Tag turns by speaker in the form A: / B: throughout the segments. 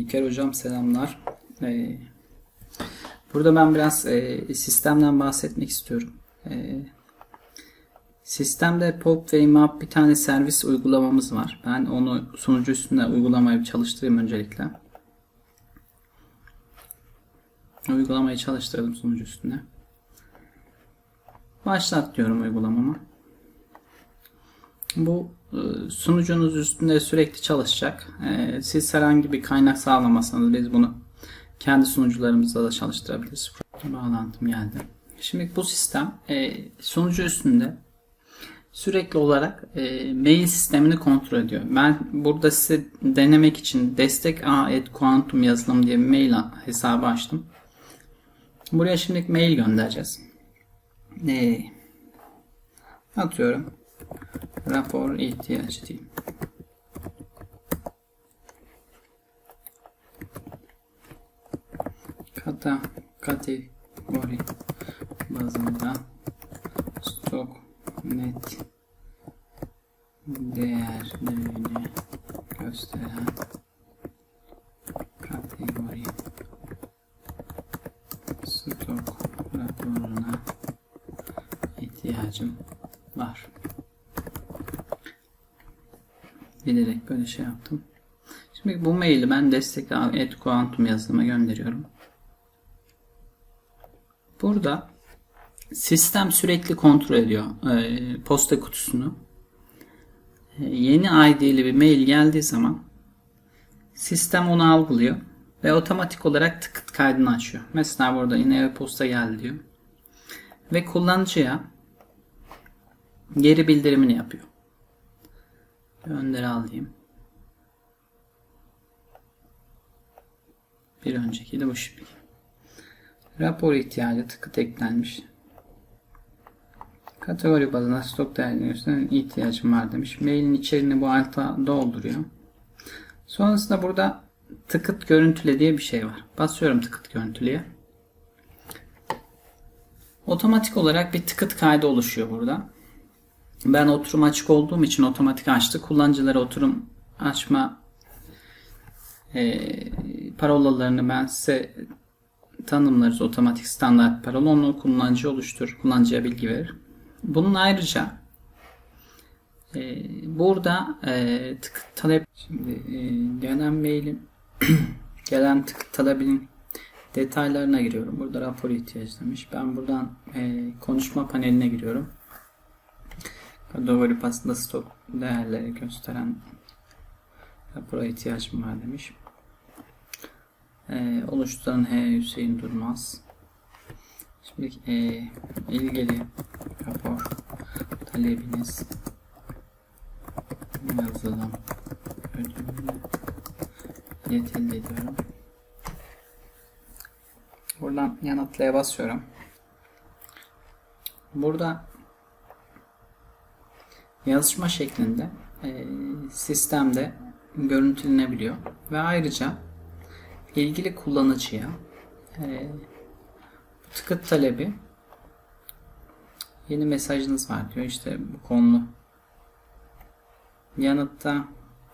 A: İlker Hocam selamlar. Ee, burada ben biraz e, sistemden bahsetmek istiyorum. E, sistemde POP ve IMAP bir tane servis uygulamamız var. Ben onu sunucu üstünde uygulamayı çalıştırayım öncelikle. Uygulamayı çalıştırdım sunucu üstünde. Başlat diyorum uygulamamı. Bu sunucunuz üstünde sürekli çalışacak. E, Siz herhangi bir kaynak sağlamasanız biz bunu kendi sunucularımızda da çalıştırabiliriz. Bağlantım geldi. Şimdi bu sistem e, sunucu üstünde sürekli olarak e, mail sistemini kontrol ediyor. Ben burada size denemek için destek a et kuantum yazılım diye bir mail hesabı açtım. Buraya şimdi mail göndereceğiz. E, atıyorum rapor ihtiyacı diyeyim. Kata kategori bazında stok net değerlerini gösteren kategori stok raporuna ihtiyacım var. Bilerek böyle şey yaptım. Şimdi bu maili ben destek et kuantum yazılıma gönderiyorum. Burada sistem sürekli kontrol ediyor e, posta kutusunu. E, yeni ID'li bir mail geldiği zaman sistem onu algılıyor ve otomatik olarak tıkıt kaydını açıyor. Mesela burada yine e-posta geldi diyor. Ve kullanıcıya geri bildirimini yapıyor. Gönder alayım. Bir önceki de bu şimdi. Rapor ihtiyacı tıkıt eklenmiş. Kategori bazında stok değerlerine ihtiyacım var demiş. Mailin içeriğini bu alta dolduruyor. Sonrasında burada tıkıt görüntüle diye bir şey var. Basıyorum tıkıt görüntüleye. Otomatik olarak bir tıkıt kaydı oluşuyor burada. Ben oturum açık olduğum için otomatik açtı. Kullanıcılara oturum açma e, parolalarını ben size tanımlarız. Otomatik standart parola. Onu kullanıcı oluşturur. Kullanıcıya bilgi verir. Bunun ayrıca e, burada e, tık talep şimdi e, gelen mailin gelen tık talebin detaylarına giriyorum. Burada rapor ihtiyacı demiş. Ben buradan e, konuşma paneline giriyorum. Kategori pasında stok değerleri gösteren rapora ihtiyacım var demiş. Ee, oluşturan H. Hüseyin Durmaz. Şimdi e, ilgili rapor talebiniz yazılım ödülünü yeterli ediyorum. Buradan yanıtlaya basıyorum. Burada yazışma şeklinde e, sistemde görüntülenebiliyor. Ve ayrıca ilgili kullanıcıya e, tıkıt talebi yeni mesajınız var diyor. İşte bu konulu yanıtta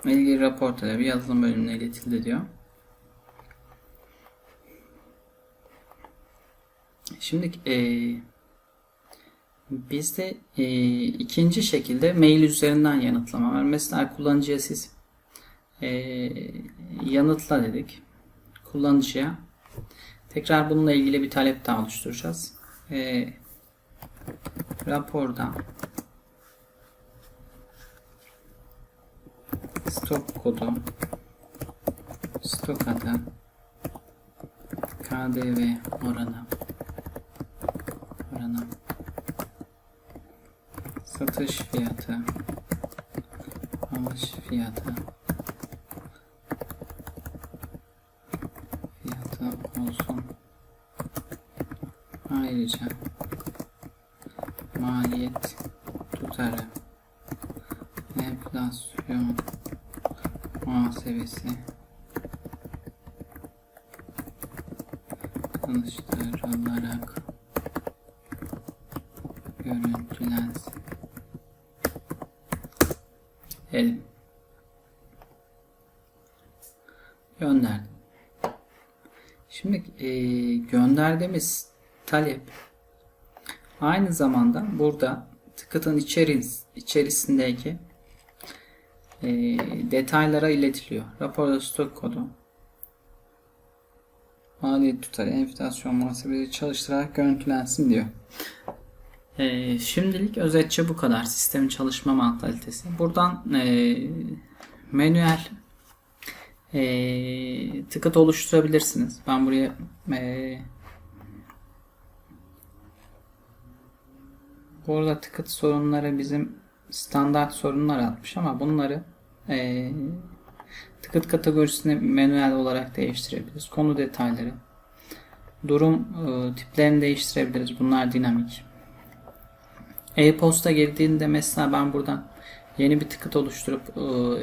A: ilgili rapor talebi yazılım bölümüne iletildi diyor. Şimdi eee Bizde e, ikinci şekilde mail üzerinden yanıtlama var. Mesela kullanıcıya siz e, yanıtla dedik. Kullanıcıya tekrar bununla ilgili bir talep daha oluşturacağız. E, raporda stok kodu stok adı KDV oranı satış fiyatı. Alış fiyatı. Fiyatı olsun. Ayrıca maliyet tutarı. Enflasyon muhasebesi. Çalıştırılarak görüntülensin Gönderdim. Şimdi e, gönderdiğimiz talep aynı zamanda burada tıkıtın içeris, içerisindeki e, detaylara iletiliyor. Raporda stok kodu maliyet tutarı enflasyon muhasebesi çalıştırarak görüntülensin diyor. E, şimdilik özetçe bu kadar. Sistemin çalışma mantalitesi. Buradan e, manuel e, tıkıt oluşturabilirsiniz. Ben buraya e, burada tıkıt sorunları bizim standart sorunlar atmış ama bunları e, tıkıt kategorisini manuel olarak değiştirebiliriz. Konu detayları, durum e, tiplerini değiştirebiliriz. Bunlar dinamik. E-posta girdiğinde mesela ben buradan yeni bir tıkıt oluşturup e,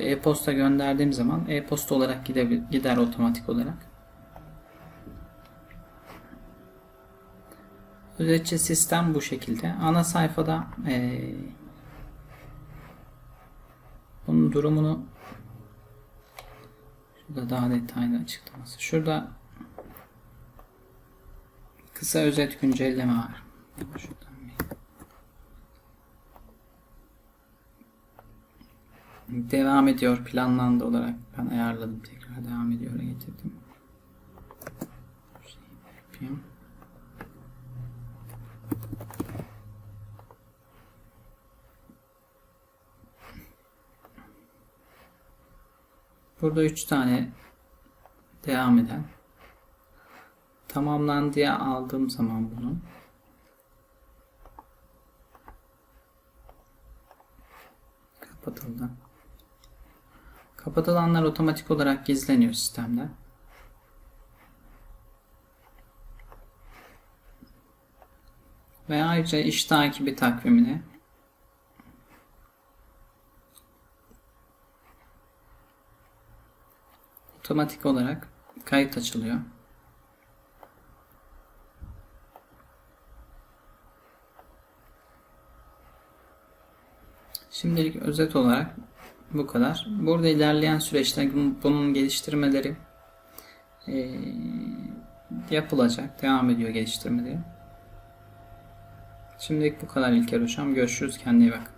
A: e-posta gönderdiğim zaman e-posta olarak gidebilir, gider otomatik olarak. Özetçe sistem bu şekilde. Ana sayfada e, bunun durumunu şurada daha detaylı açıklaması. Şurada kısa özet güncelleme var. Şuradan bir devam ediyor planlandı olarak ben ayarladım tekrar devam ediyor getirdim. Yapayım. Burada 3 tane devam eden tamamlandı diye aldığım zaman bunu kapatıldı. Kapatılanlar otomatik olarak gizleniyor sistemde. Ve ayrıca iş takibi takvimini otomatik olarak kayıt açılıyor. Şimdilik özet olarak bu kadar. Burada ilerleyen süreçte bunun geliştirmeleri e, yapılacak. Devam ediyor geliştirmeleri. Şimdilik bu kadar İlker Hocam. Görüşürüz. Kendine iyi bak.